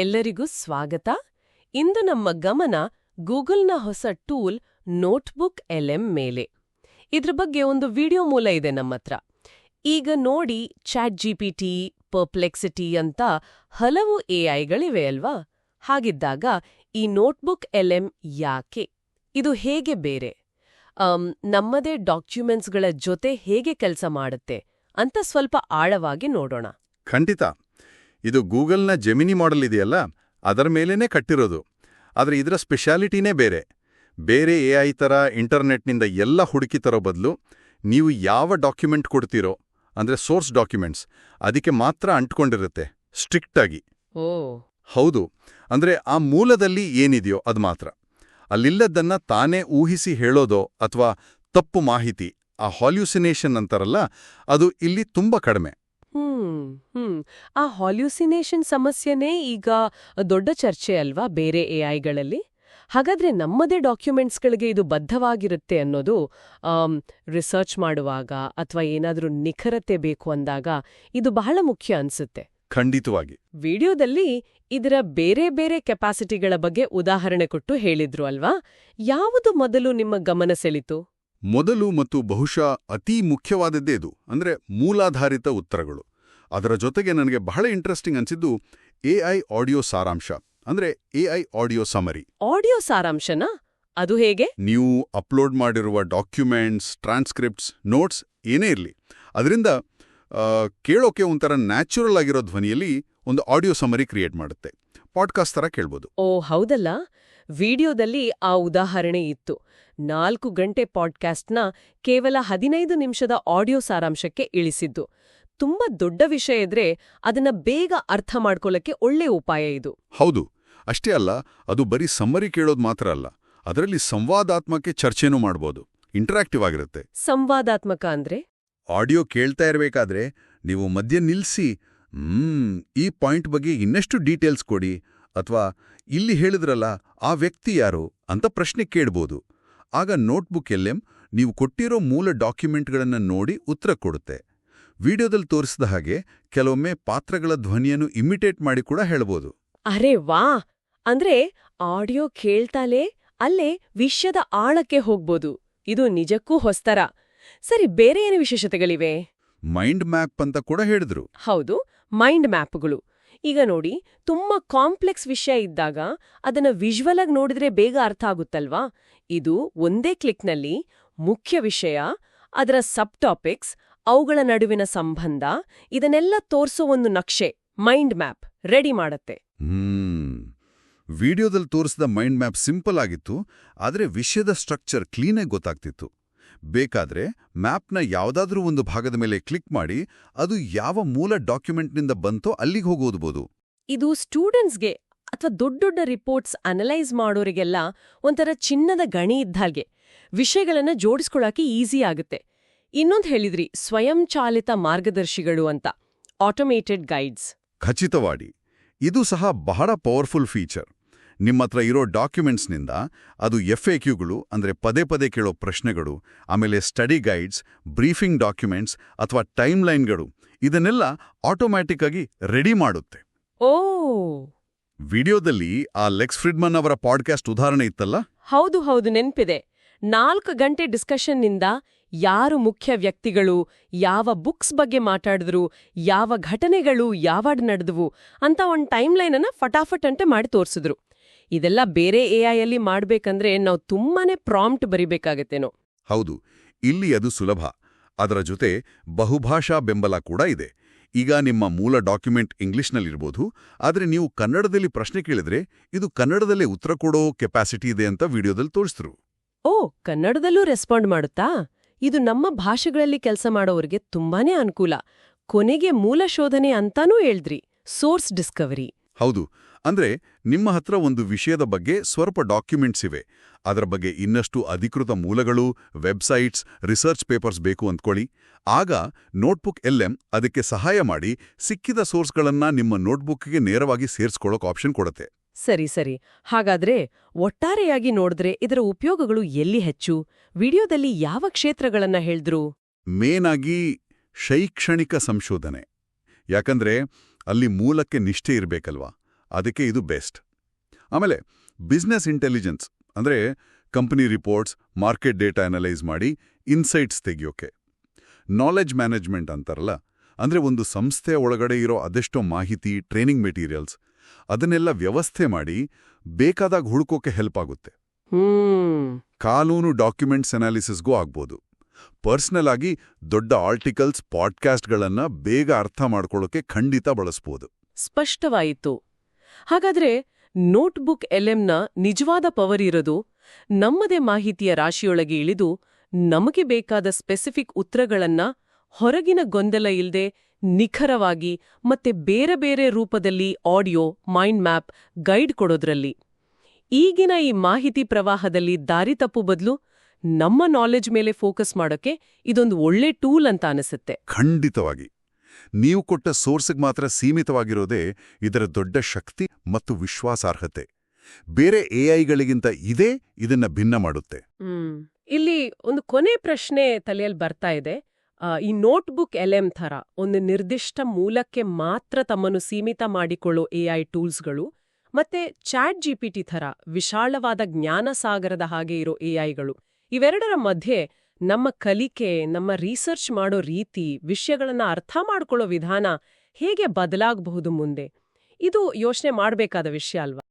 ಎಲ್ಲರಿಗೂ ಸ್ವಾಗತ. ಇಂದು ನಮ್ಮ ಗಮನ ಗೂಗಲ್ನ ಹೊಸ ಟೂಲ್ ನೋಟ್ಬುಕ್ ಎಲ್ಎಂ ಮೇಲೆ. ಇದ್ರ ಬಗ್ಗೆ ಒಂದು ವಿಡಿಯೋ ಮೂಲ ಇದೆ ನಮ್ಮತ್ರ ಈಗ ನೋಡಿ ಚಾಟ್ ಜಿಪಿಟಿ ಪರ್ಪ್ಲೆಕ್ಸಿಟಿ ಅಂತ ಹಲವು ಎಐಗಳಿವೆ ಅಲ್ವಾ? ಹಾಗಿದ್ದಾಗ ಈ ನೋಟ್ಬುಕ್ ಎಲ್ಎಂ ಯಾಕೆ? ಇದು ಹೇಗೆ ಬೇರೆ? ನಮ್ಮದೇ ಡಾಕ್ಯುಮೆಂಟ್ಸ್ಗಳ ಜೊತೆ ಹೇಗೆ ಕೆಲಸ ಮಾಡುತ್ತೆ ಅಂತ ಸ್ವಲ್ಪ ಆಳವಾಗಿ ನೋಡೋಣ. ಖಂಡಿತ. ಇದು ಗೂಗಲ್ನ ಜೆಮಿನಿ ಮಾಡೆಲ್ ಇದೆಯಲ್ಲ? ಅದರ ಮೇಲೇ ಕಟ್ಟಿರೋದು. ಆದರೆ ಇದರ ಸ್ಪೆಷಾಲಿಟಿನೇ ಬೇರೆ. ಬೇರೆ ಎ ಐ ಥರ ಇಂಟರ್ನೆಟ್ನಿಂದ ಎಲ್ಲ ಹುಡುಕಿ ತರೋ ಬದಲು ನೀವು ಯಾವ ಡಾಕ್ಯುಮೆಂಟ್ ಕೊಡ್ತೀರೋ ಅಂದರೆ ಸೋರ್ಸ್ ಡಾಕ್ಯುಮೆಂಟ್ಸ್ ಅದಕ್ಕೆ ಮಾತ್ರ ಅಂಟ್ಕೊಂಡಿರುತ್ತೆ ಸ್ಟ್ರಿಕ್ಟಾಗಿ. ಓ. ಹೌದು. ಅಂದ್ರೆ ಆ ಮೂಲದಲ್ಲಿ ಏನಿದೆಯೋ ಅದು ಮಾತ್ರ. ಅಲ್ಲಿಲ್ಲದನ್ನ ತಾನೇ ಊಹಿಸಿ ಹೇಳೋದೋ ಅಥವಾ ತಪ್ಪು ಮಾಹಿತಿ ಆ ಹಾಲ್ಯೂಸಿನೇಷನ್ ಅಂತಾರಲ್ಲ ಅದು ಇಲ್ಲಿ ತುಂಬಾ ಕಡಿಮೆ. ಹ್ಮ್ ಹ್ಮ್. ಆ ಹಾಲ್ಯೂಸಿನೇಷನ್ ಸಮಸ್ಯೆನೇ ಈಗ ದೊಡ್ಡ ಚರ್ಚೆ ಅಲ್ವಾ ಬೇರೆ ಎಐಗಳಲ್ಲಿ ಹಾಗಾದ್ರೆ ನಮ್ಮದೇ ಡಾಕ್ಯುಮೆಂಟ್ಸ್ಗಳಿಗೆ ಇದು ಬದ್ಧವಾಗಿರುತ್ತೆ ಅನ್ನೋದು ರಿಸರ್ಚ್ ಮಾಡುವಾಗ ಅಥವಾ ಏನಾದರೂ ನಿಖರತೆ ಬೇಕು ಅಂದಾಗ ಇದು ಬಹಳ ಮುಖ್ಯ ಅನ್ಸುತ್ತೆ. ಖಂಡಿತವಾಗಿ. ವಿಡಿಯೋದಲ್ಲಿ ಇದರ ಬೇರೆ ಬೇರೆ ಕೆಪಾಸಿಟಿಗಳ ಬಗ್ಗೆ ಉದಾಹರಣೆ ಕೊಟ್ಟು ಹೇಳಿದ್ರು ಅಲ್ವಾ? ಯಾವುದು ಮೊದಲು ನಿಮ್ಮ ಗಮನ ಸೆಳಿತು? ಮೊದಲು ಮತ್ತು ಬಹುಶಃ ಅತೀ ಮುಖ್ಯವಾದದ್ದೇ ಇದು. ಅಂದ್ರೆ ಮೂಲಾಧಾರಿತ ಉತ್ತರಗಳು. ಅದರ ಜೊತೆಗೆ ನನಗೆ ಬಹಳ ಇಂಟ್ರೆಸ್ಟಿಂಗ್ ಅನ್ಸಿದ್ದು ಎಐ ಆಡಿಯೋ ಸಾರಾಂಶ ಅಂದ್ರೆ ಎಐ ಆಡಿಯೋ ಸಮರಿ ಆಡಿಯೋ ಸಾರಾಂಶನಾ? ಅದು ಹೇಗೆ? ನೀವು ಅಪ್ಲೋಡ್ ಮಾಡಿರುವ ಡಾಕ್ಯುಮೆಂಟ್ಸ್ ಟ್ರಾನ್ಸ್ಕ್ರಿಪ್ಟ್ಸ್ ನೋಟ್ಸ್ ಏನೇ ಇರಲಿ ಅದರಿಂದ ಕೇಳೋಕೆ ಒಂಥರ ನ್ಯಾಚುರಲ್ ಆಗಿರೋ ಧ್ವನಿಯಲ್ಲಿ ಒಂದು ಆಡಿಯೋ ಸಮರಿ ಕ್ರಿಯೇಟ್ ಮಾಡುತ್ತೆ. ಪಾಡ್ಕಾಸ್ಟ್ ಥರ ಕೇಳ್ಬೋದು. ಓ ಹೌದಲ್ಲ? ವಿಡಿಯೋದಲ್ಲಿ ಆ ಉದಾಹರಣೆ ಇತ್ತು. ನಾಲ್ಕು ಗಂಟೆ ಪಾಡ್ಕಾಸ್ಟ್ನ ಕೇವಲ ಹದಿನೈದು ನಿಮಿಷದ ಆಡಿಯೋ ಸಾರಾಂಶಕ್ಕೆ ಇಳಿಸಿದ್ದು. ತುಂಬಾ ದೊಡ್ಡ ವಿಷಯ ಇದ್ರೆ ಅದನ್ನ ಬೇಗ ಅರ್ಥ ಮಾಡ್ಕೊಳ್ಳಕ್ಕೆ ಒಳ್ಳೆ ಉಪಾಯ ಇದು. ಹೌದು. ಅಷ್ಟೇ ಅಲ್ಲ ಅದು ಬರೀ ಸಮ್ಮರಿ ಕೇಳೋದು ಮಾತ್ರ ಅಲ್ಲ ಅದರಲ್ಲಿ ಸಂವಾದಾತ್ಮಕ್ಕೆ ಚರ್ಚೆನೂ ಮಾಡ್ಬೋದು. ಇಂಟರಾಕ್ಟಿವ್ ಆಗಿರುತ್ತೆ. ಸಂವಾದಾತ್ಮಕ ಅಂದ್ರೆ? ಆಡಿಯೋ ಕೇಳ್ತಾ ಇರಬೇಕಾದ್ರೆ ನೀವು ಮಧ್ಯೆ ನಿಲ್ಸಿ ಹ್ಮ್ ಈ ಪಾಯಿಂಟ್ ಬಗ್ಗೆ ಇನ್ನಷ್ಟು ಡೀಟೇಲ್ಸ್ ಕೊಡಿ ಅಥವಾ ಇಲ್ಲಿ ಹೇಳಿದ್ರಲ್ಲ ಆ ವ್ಯಕ್ತಿ ಯಾರು? ಅಂತ ಪ್ರಶ್ನೆ ಕೇಳ್ಬೋದು. ಆಗ ನೋಟ್ಬುಕ್ ಎಲ್ಲೆಂ ನೀವು ಕೊಟ್ಟಿರೋ ಮೂಲ ಡಾಕ್ಯುಮೆಂಟ್ಗಳನ್ನು ನೋಡಿ ಉತ್ತರ ಕೊಡುತ್ತೆ. ವಿಡಿಯೋದಲ್ಲಿ ತೋರಿಸಿದ ಹಾಗೆ ಕೆಲವೊಮ್ಮೆ ಪಾತ್ರಗಳ ಧ್ವನಿಯನ್ನು ಇಮಿಟೇಟ್ ಮಾಡಿ ಕೂಡ ಹೇಳ್ಬೋದು. ಅರೆ ವಾ! ಅಂದ್ರೆ ಆಡಿಯೋ ಕೇಳ್ತಾಲೇ ಅಲ್ಲೇ ವಿಷ್ಯದ ಆಳಕ್ಕೆ ಹೋಗ್ಬೋದು. ಇದು ನಿಜಕ್ಕೂ ಹೊಸ್ತರ. ಸರಿ ಬೇರೆ ಏನು ವಿಶೇಷತೆಗಳಿವೆ? ಮೈಂಡ್ ಮ್ಯಾಪ್ ಅಂತ ಕೂಡ ಹೇಳಿದ್ರು. ಹೌದು ಮೈಂಡ್ ಮ್ಯಾಪ್ಗಳು. ಈಗ ನೋಡಿ ತುಂಬಾ ಕಾಂಪ್ಲೆಕ್ಸ್ ವಿಷಯ ಇದ್ದಾಗ ಅದನ್ನ ವಿಜುವಲ್ ಆಗಿ ನೋಡಿದ್ರೆ ಬೇಗ ಅರ್ಥ ಆಗುತ್ತಲ್ವಾ? ಇದು ಒಂದೇ ಕ್ಲಿಕ್ನಲ್ಲಿ ಮುಖ್ಯ ವಿಷಯ ಅದರ ಸಬ್ ಟಾಪಿಕ್ಸ್ ಅವುಗಳ ನಡುವಿನ ಸಂಬಂಧ ಇದನ್ನೆಲ್ಲ ತೋರಿಸೋ ಒಂದು ನಕ್ಷೆ ಮೈಂಡ್ ಮ್ಯಾಪ್ ರೆಡಿ ಮಾಡತ್ತೆ. ಹ್ಮ್. ವಿಡಿಯೋದಲ್ಲಿ ತೋರಿಸಿದ ಮೈಂಡ್ ಮ್ಯಾಪ್ ಸಿಂಪಲ್ ಆಗಿತ್ತು ಆದರೆ ವಿಷಯದ ಸ್ಟ್ರಕ್ಚರ್ ಕ್ಲೀನಾಗಿ ಗೊತ್ತಾಗ್ತಿತ್ತು. ಬೇಕಾದ್ರೆ ಮ್ಯಾಪ್ನ ಯಾವುದಾದ್ರೂ ಒಂದು ಭಾಗದ ಮೇಲೆ ಕ್ಲಿಕ್ ಮಾಡಿ ಅದು ಯಾವ ಮೂಲ ಡಾಕ್ಯುಮೆಂಟ್ನಿಂದ ಬಂತೋ ಅಲ್ಲಿಗೆ ಹೋಗಿ ಓದ್ಬೋದು. ಇದು ಸ್ಟೂಡೆಂಟ್ಸ್ಗೆ ಅಥವಾ ದೊಡ್ಡ ದೊಡ್ಡ ರಿಪೋರ್ಟ್ಸ್ ಅನಲೈಸ್ ಮಾಡೋರಿಗೆಲ್ಲ ಒಂಥರ ಚಿನ್ನದ ಗಣಿ ಇದ್ದಾಗೆ ವಿಷಯಗಳನ್ನು ಜೋಡಿಸ್ಕೊಳಕ್ಕೆ ಈಸಿ ಆಗುತ್ತೆ. ಇನ್ನೊಂದು ಹೇಳಿದ್ರಿ ಸ್ವಯಂಚಾಲಿತ ಮಾರ್ಗದರ್ಶಿಗಳು ಅಂತ ಆಟೋಮೇಟೆಡ್ ಗೈಡ್ಸ್ ಖಚಿತವಾಡಿ ಇದು ಸಹ ಬಹಳ ಪವರ್ಫುಲ್ ಫೀಚರ್ ನಿಮ್ಮತ್ರ ಇರೋ ಡಾಕ್ಯುಮೆಂಟ್ಸ್ನಿಂದ ಅದು ಎಫ್ ಎ ಕ್ಯೂಗಳು ಅಂದರೆ ಪದೇ ಪದೇ ಕೇಳೋ ಪ್ರಶ್ನೆಗಳು ಆಮೇಲೆ ಸ್ಟಡಿ ಗೈಡ್ಸ್ ಬ್ರೀಫಿಂಗ್ ಡಾಕ್ಯುಮೆಂಟ್ಸ್ ಅಥವಾ ಟೈಮ್ಲೈನ್ಗಳು ಇದನ್ನೆಲ್ಲ ಆಟೋಮ್ಯಾಟಿಕ್ ಆಗಿ ರೆಡಿ ಮಾಡುತ್ತೆ. ಓ! ವಿಡಿಯೋದಲ್ಲಿ ಆ ಲೆಕ್ಸ್ ಫ್ರಿಡ್ಮನ್ ಅವರ ಪಾಡ್ಕಾಸ್ಟ್ ಉದಾಹರಣೆ ಇತ್ತಲ್ಲ? ಹೌದು ಹೌದು ನೆನ್ಪಿದೆ. ನಾಲ್ಕು ಗಂಟೆ ಡಿಸ್ಕಷನ್ನಿಂದ ಯಾರು ಮುಖ್ಯ ವ್ಯಕ್ತಿಗಳು, ಯಾವ ಬುಕ್ಸ್ ಬಗ್ಗೆ ಮಾತಾಡಿದ್ರು, ಯಾವ ಘಟನೆಗಳು ಯಾವಾಡ್ ನಡೆದವು ಅಂತ ಒಂದು ಟೈಮ್ಲೈನನ್ನು ಫಟಾಫಟ್ ಅಂತೆ ಮಾಡಿ ತೋರಿಸಿದ್ರು. ಇದೆಲ್ಲ ಬೇರೆ ಎಐಯಲ್ಲಿ ಮಾಡಬೇಕಂದ್ರೆ ನಾವು ತುಂಬಾನೇ ಪ್ರಾಂಪ್ಟ್ ಬರೀಬೇಕಾಗತ್ತೇನೋ. ಹೌದು, ಇಲ್ಲಿ ಅದು ಸುಲಭ. ಅದರ ಜೊತೆ ಬಹುಭಾಷಾ ಬೆಂಬಲ ಕೂಡ ಇದೆ. ಈಗ ನಿಮ್ಮ ಮೂಲ ಡಾಕ್ಯುಮೆಂಟ್ ಇಂಗ್ಲಿಷ್ನಲ್ಲಿರ್ಬೋದು ಆದರೆ ನೀವು ಕನ್ನಡದಲ್ಲಿ ಪ್ರಶ್ನೆ ಕೇಳಿದ್ರೆ ಇದು ಕನ್ನಡದಲ್ಲೇ ಉತ್ತರ ಕೊಡೋ ಕೆಪಾಸಿಟಿ ಇದೆ ಅಂತ ವಿಡಿಯೋದಲ್ಲಿ ತೋರಿಸಿದ್ರು. ಓ, ಕನ್ನಡದಲ್ಲೂ ರೆಸ್ಪಾಂಡ್ ಮಾಡುತ್ತಾ? ಇದು ನಮ್ಮ ಭಾಷೆಗಳಲ್ಲಿ ಕೆಲಸ ಮಾಡೋರಿಗೆ ತುಂಬಾನೇ ಅನುಕೂಲ. ಕೊನೆಗೆ ಮೂಲ ಶೋಧನೆ ಅಂತಾನೂ ಹೇಳ್ದ್ರಿ. Source Discovery. ಹೌದು. ಅಂದ್ರೆ ನಿಮ್ಮ ಹತ್ರ ಒಂದು ವಿಷಯದ ಬಗ್ಗೆ ಸ್ವಲ್ಪ ಡಾಕ್ಯುಮೆಂಟ್ಸ್ ಇವೆ. ಅದರ ಬಗ್ಗೆ ಇನ್ನಷ್ಟು ಅಧಿಕೃತ ಮೂಲಗಳು, ವೆಬ್ಸೈಟ್ಸ್, ರಿಸರ್ಚ್ ಪೇಪರ್ಸ್ ಬೇಕು ಅಂದ್ಕೊಳ್ಳಿ. ಆಗ ನೋಟ್ಬುಕ್ ಎಲ್ಎಂ ಅದಕ್ಕೆ ಸಹಾಯ ಮಾಡಿ ಸಿಕ್ಕಿದ ಸೋರ್ಸ್ಗಳನ್ನ ನಿಮ್ಮ ನೋಟ್ಬುಕ್ಗೆ ನೇರವಾಗಿ ಸೇರಿಸ್ಕೊಳ್ಳೋಕೆ ಆಪ್ಷನ್ ಕೊಡುತ್ತೆ. ಸರಿ ಸರಿ. ಹಾಗಾದ್ರೆ ಒಟ್ಟಾರೆಯಾಗಿ ನೋಡಿದ್ರೆ ಇದರ ಉಪಯೋಗಗಳು ಎಲ್ಲಿ ಹೆಚ್ಚು? ವಿಡಿಯೋದಲ್ಲಿ ಯಾವ ಕ್ಷೇತ್ರಗಳನ್ನ ಹೇಳಿದ್ರು? ಮೇನ್ ಆಗಿ ಶೈಕ್ಷಣಿಕ ಸಂಶೋಧನೆ. ಯಾಕಂದ್ರೆ ಅಲ್ಲಿ ಮೂಲಕ್ಕೆ ನಿಷ್ಠೆ ಇರಬೇಕಲ್ವಾ? ಅದಕ್ಕೆ ಇದು ಬೆಸ್ಟ್. ಆಮೇಲೆ ಬಿಸ್ನೆಸ್ ಇಂಟೆಲಿಜೆನ್ಸ್ ಅಂದ್ರೆ company reports market data analyse ಮಾಡಿ ಇನ್ಸೈಟ್ಸ್ ತೆಗಿಯೋಕೆ. ನಾಲೆಜ್ ಮ್ಯಾನೇಜ್ಮೆಂಟ್ ಅಂತಾರಲ್ಲ, ಅಂದ್ರೆ ಒಂದು ಸಂಸ್ಥೆಯ ಒಳಗಡೆ ಇರೋ ಅದೆಷ್ಟೋ ಮಾಹಿತಿ ಟ್ರೈನಿಂಗ್ ಮೆಟೀರಿಯಲ್ಸ್ ಅದನ್ನೆಲ್ಲ ವ್ಯವಸ್ಥೆ ಮಾಡಿ ಬೇಕಾದಾಗ ಹುಡುಕೋಕೆ ಹೆಲ್ಪ್ ಆಗುತ್ತೆ. ಹ್ಮ್. ಕಾನೂನು ಡಾಕ್ಯುಮೆಂಟ್ಸ್ ಅನಾಲಿಸಿಸ್ಗೂ ಆಗ್ಬೋದು. ಪರ್ಸ್ನಲ್ ಆಗಿ ದೊಡ್ಡ ಆರ್ಟಿಕಲ್ಸ್ ಪಾಡ್ಕಾಸ್ಟ್ಗಳನ್ನ ಬೇಗ ಅರ್ಥ ಮಾಡ್ಕೊಳ್ಳೋಕೆ ಖಂಡಿತ ಬಳಸ್ಬೋದು. ಸ್ಪಷ್ಟವಾಯಿತು. ಹಾಗಾದ್ರೆ ನೋಟ್ಬುಕ್ ಎಲ್ಎಂನ ನಿಜವಾದ ಪವರ್ ಇರೋದು ನಮ್ಮದೇ ಮಾಹಿತಿಯ ರಾಶಿಯೊಳಗೆ ಇಳಿದು ನಮಗೆ ಬೇಕಾದ ಸ್ಪೆಸಿಫಿಕ್ ಉತ್ತರಗಳನ್ನ ಹೊರಗಿನ ಗೊಂದಲ ಇಲ್ದೆ ನಿಖರವಾಗಿ ಮತ್ತೆ ಬೇರೆ ಬೇರೆ ರೂಪದಲ್ಲಿ ಆಡಿಯೋ ಮೈಂಡ್ ಮ್ಯಾಪ್ ಗೈಡ್ ಕೊಡೋದ್ರಲ್ಲಿ. ಈಗಿನ ಈ ಮಾಹಿತಿ ಪ್ರವಾಹದಲ್ಲಿ ದಾರಿ ತಪ್ಪು ಬದಲು ನಮ್ಮ ನಾಲೆಜ್ ಮೇಲೆ ಫೋಕಸ್ ಮಾಡೋಕೆ ಇದೊಂದು ಒಳ್ಳೆ ಟೂಲ್ ಅಂತ ಅನಿಸುತ್ತೆ. ಖಂಡಿತವಾಗಿ. ನೀವು ಕೊಟ್ಟ ಸೋರ್ಸ್ಗೆ ಮಾತ್ರ ಸೀಮಿತವಾಗಿರೋದೇ ಇದರ ದೊಡ್ಡ ಶಕ್ತಿ ಮತ್ತು ವಿಶ್ವಾಸಾರ್ಹತೆ. ಬೇರೆ ಎಐಗಳಿಗಿಂತ ಇದೇ ಇದನ್ನ ಭಿನ್ನ ಮಾಡುತ್ತೆ. ಇಲ್ಲಿ ಒಂದು ಕೊನೆ ಪ್ರಶ್ನೆ ತಲೆಯಲ್ಲಿ ಬರ್ತಾ ಇದೆ. ಈ ನೋಟ್ಬುಕ್ ಎಲ್ಎಂ ಥರ ಒಂದು ನಿರ್ದಿಷ್ಟ ಮೂಲಕ್ಕೆ ಮಾತ್ರ ತಮ್ಮನ್ನು ಸೀಮಿತ ಮಾಡಿಕೊಳ್ಳೋ ಎ ಐ ಟೂಲ್ಸ್ಗಳು ಮತ್ತೆ ಚಾಟ್ ಟಿ ಥರ ವಿಶಾಲವಾದ ಜ್ಞಾನಸಾಗರದ ಹಾಗೆ ಇರೋ ಎ ಐಗಳು, ಇವೆರಡರ ಮಧ್ಯೆ ನಮ್ಮ ಕಲಿಕೆ, ನಮ್ಮ ರಿಸರ್ಚ್ ಮಾಡೋ ರೀತಿ, ವಿಷಯಗಳನ್ನು ಅರ್ಥ ಮಾಡ್ಕೊಳ್ಳೋ ವಿಧಾನ ಹೇಗೆ ಬದಲಾಗಬಹುದು ಮುಂದೆ? ಇದು ಯೋಚನೆ ಮಾಡಬೇಕಾದ ವಿಷಯ ಅಲ್ವಾ?